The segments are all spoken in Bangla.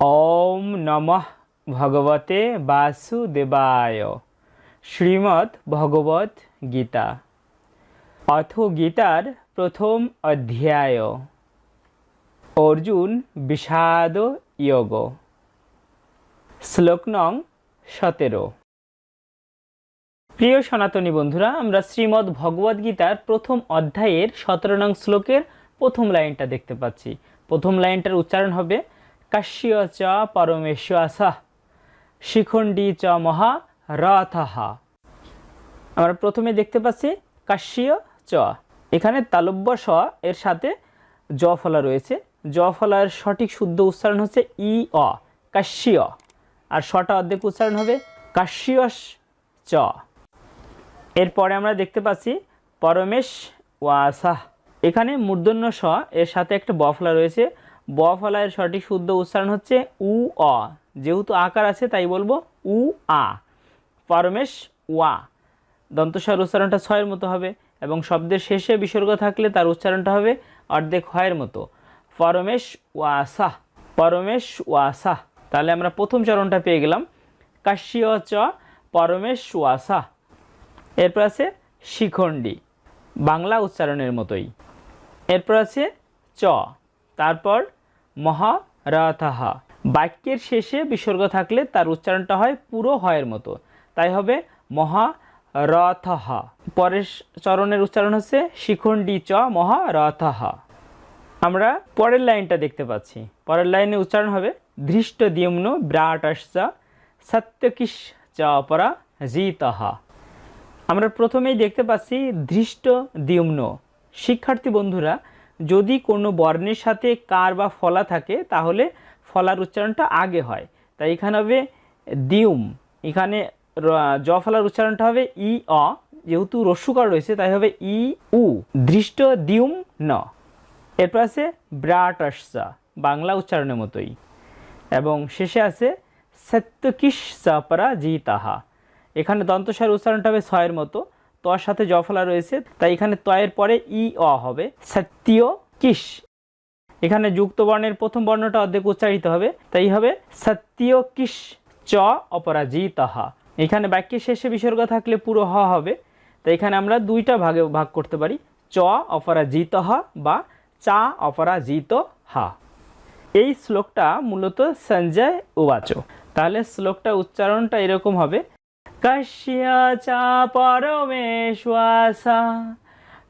ওম নমঃ ভগবতে বাসুদেবায়। শ্রীমদ্ ভগবত গীতা। অথ গীতার প্রথম অধ্যায়। অর্জুন বিষাদ যোগ। শ্লোক নং সতেরো। প্রিয় সনাতনী বন্ধুরা, আমরা শ্রীমদ্ ভগবদ্ গীতার প্রথম অধ্যায়ের সতেরো নং শ্লোকের প্রথম লাইনটা দেখতে পাচ্ছি। প্রথম লাইনটার উচ্চারণ হবে কাশ্যিয় চ পরমেশ্বর শিখণ্ডী চ মহা রথহা আমরা প্রথমে দেখতে পাচ্ছি কাশ্যীয় চ এখানে তালব্য স এর সাথে জ ফলা রয়েছে। জ ফলার সঠিক শুদ্ধ উচ্চারণ হচ্ছে ই, অ কাশ্যীয় আর সটা অর্ধেক উচ্চারণ হবে কাশ্যীয়স চ। এরপরে আমরা দেখতে পাচ্ছি পরমেশ ওয়াসাহ এখানে মূর্ধন্য স এর সাথে একটা ব ফলা রয়েছে ব ফলায়ের সঠিক শুদ্ধ উচ্চারণ হচ্ছে উ, অ। যেহেতু আকার আছে, তাই বলব উ, আ। পরমেশ, ওয়া। দন্তস্বর উচ্চারণটা ছয়ের মতো হবে এবং শব্দের শেষে বিসর্গ থাকলে তার উচ্চারণটা হবে অর্ধেক হয়ের মতো। পরমেশ ওয়াসাহ পরমেশ ওয়াসাহ তাহলে আমরা প্রথম চরণটা পেয়ে গেলাম। কাশ্যীয় চ, পরমেশ ওয়াসাহ এরপর আছে শিখণ্ডী। বাংলা উচ্চারণের মতোই। এরপর আছে চ। তারপর মহারাথাহা বাক্যের শেষে বিসর্গ থাকলে তার উচ্চারণটা হয় পুরো হয়ের মতো। তাই হবে মহারথহা পরের চরণের উচ্চারণ হচ্ছে শিখণ্ডী চ মহারথহা আমরা পরের লাইনটা দেখতে পাচ্ছি। পরের লাইনে উচ্চারণ হবে ধৃষ্ট দিয়ম্ন ব্রাটসা সত্যকিশ চ অপরা জিতহা। আমরা প্রথমেই দেখতে পাচ্ছি ধৃষ্ট দ্যুম্ন। শিক্ষার্থী বন্ধুরা যদি কোনো বর্ণের সাথে কার বা ফলা থাকে, তাহলে ফলার উচ্চারণটা আগে হয়। তাই এখানে হবে দিউম, এখানে জ ফলার উচ্চারণটা হবে ই, অ, যেহেতু রস্যুকার রয়েছে, তাই হবে ই, উ, দৃষ্ট দিউম, ন। এরপর আছে ব্রাটসা বাংলা উচ্চারণের মতোই। এবং শেষে আছে সত্যকিশ সাপরা জি তাহা এখানে দন্তস্বর উচ্চারণটা হবে ছয়ের মতো। তর সাথে জফলা রয়েছে, তাই এখানে তয়ের পরে ই, অ হবে। সত্যিয় কিস। এখানে যুক্ত বর্ণের প্রথম বর্ণটা অর্ধেক উচ্চারিত হবে, তাই হবে সত্যিয় কিস, চ অপরাজিতহা এখানে বাক্যের শেষে বিসর্গ থাকলে পুরো হ হবে, তাই এখানে আমরা দুইটা ভাগে ভাগ করতে পারি, চ অপরাজিতহা বা চা, অপরাজিত। হা এই শ্লোকটা মূলত সঞ্জয় উবাচ। তাহলে শ্লোকটা উচ্চারণটা এরকম হবে কশ্যা চা পরমেশ্বাসা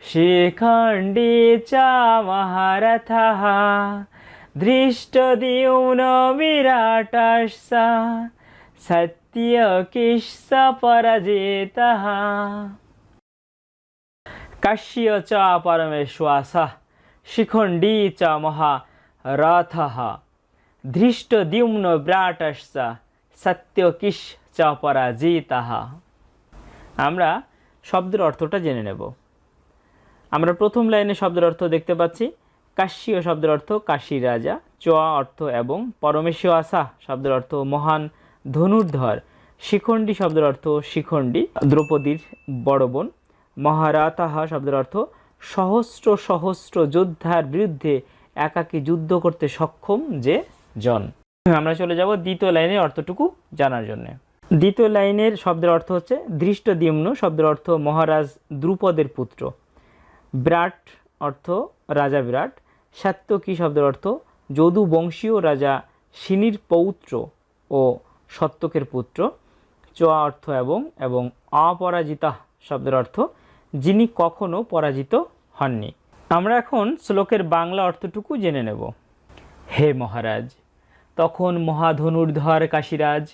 শিখণ্ডী চা মহারথ দৃষ্টদ্যুন বিরাটসা সত্য কিস্স পরাজিত কাশ্যীয় চ পরমেশ্বাস শিখণ্ডী চ মহারথ ধৃষ্টদ্যুম্ন ব্রাটস্য সত্যকিশ চ আমরা শব্দের অর্থটা জেনে নেব। আমরা প্রথম লাইনে শব্দের অর্থ দেখতে পাচ্ছি। কাশ্যীয় শব্দের অর্থ কাশী রাজা, চোয়া অর্থ এবং পরমেশ্বর আশা শব্দের অর্থ মহান ধনুর্ধর, শিখণ্ডী শব্দের অর্থ শিখণ্ডী, দ্রৌপদীর বড় বোন, মহারাতাহা শব্দের অর্থ সহস্র সহস্র যোদ্ধার বিরুদ্ধে একাকী যুদ্ধ করতে সক্ষম যে জন। আমরা চলে যাব দ্বিতীয় লাইনের অর্থটুকু জানার জন্য। দ্বিতীয় লাইনের শব্দের অর্থ হচ্ছে দৃষ্ট দিম্ন শব্দের অর্থ মহারাজ দ্রুপদের পুত্র। বিরাট অর্থ রাজা বিরাট সাত্যকী শব্দের অর্থ? যদু বংশীয় রাজা সিনির পৌত্র ও সত্যকের পুত্র। চোয়া অর্থ এবং এবং অপরাজিতা শব্দের অর্থ, যিনি কখনো পরাজিত হননি। আমরা এখন শ্লোকের বাংলা অর্থটুকু জেনে নেব। হে মহারাজ, তখন মহাধনুর্ধর কাশীরাজ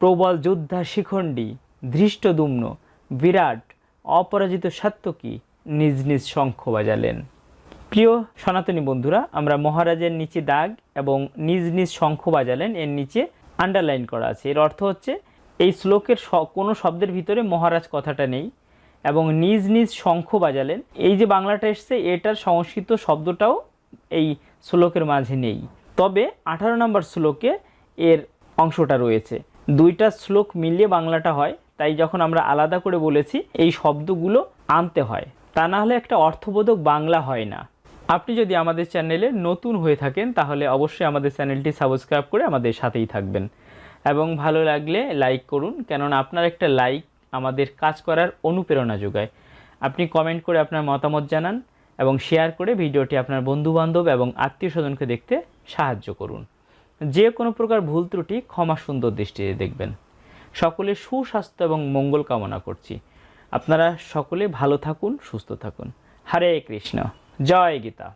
প্রবল যোদ্ধা শিখণ্ডী, ধৃষ্টদুম্ন, বিরাট, অপরাজিত সাত্যকী নিজ নিজ শঙ্খ বাজালেন। প্রিয় সনাতনী বন্ধুরা, আমরা মহারাজের নিচে দাগ এবং নিজ নিজ শঙ্খ বাজালেন, এর নিচে আন্ডারলাইন করা আছে। এর অর্থ হচ্ছে, এই শ্লোকের কোনো শব্দের ভিতরে মহারাজ কথাটা নেই এবং নিজ নিজ শঙ্খ বাজালেন। এই যে বাংলাটা এসছে, এটার সংস্কৃত শব্দটাও এই শ্লোকের মাঝে নেই। তবে আঠারো নম্বর শ্লোকে এর অংশটা রয়েছে। দুইটা শ্লোক মিলিয়ে বাংলাটা হয়, তাই যখন আমরা আলাদা করে বলেছি, এই শব্দগুলো আনতে হয়। তা না হলে একটা অর্থবোধক বাংলা হয় না। আপনি যদি আমাদের চ্যানেলে নতুন হয়ে থাকেন, তাহলে অবশ্যই আমাদের চ্যানেলটি সাবস্ক্রাইব করে আমাদের সাথেই থাকবেন। এবং ভালো লাগলে লাইক করুন, কেননা আপনার একটা লাইক আমাদের কাজ করার অনুপ্রেরণা যোগায়। আপনি কমেন্ট করে আপনার মতামত জানান এবং শেয়ার করে ভিডিওটি আপনার বন্ধুবান্ধব এবং আত্মীয় স্বজনকে দেখতে সাহায্য করুন। যে কোনো প্রকার ভুল ত্রুটি ক্ষমা সুন্দর দৃষ্টিতে দেখবেন। সকলে সুস্বাস্থ্য এবং মঙ্গল কামনা করছি। আপনারা সকলে ভালো থাকুন, সুস্থ থাকুন। হরে কৃষ্ণ। জয় গীতা।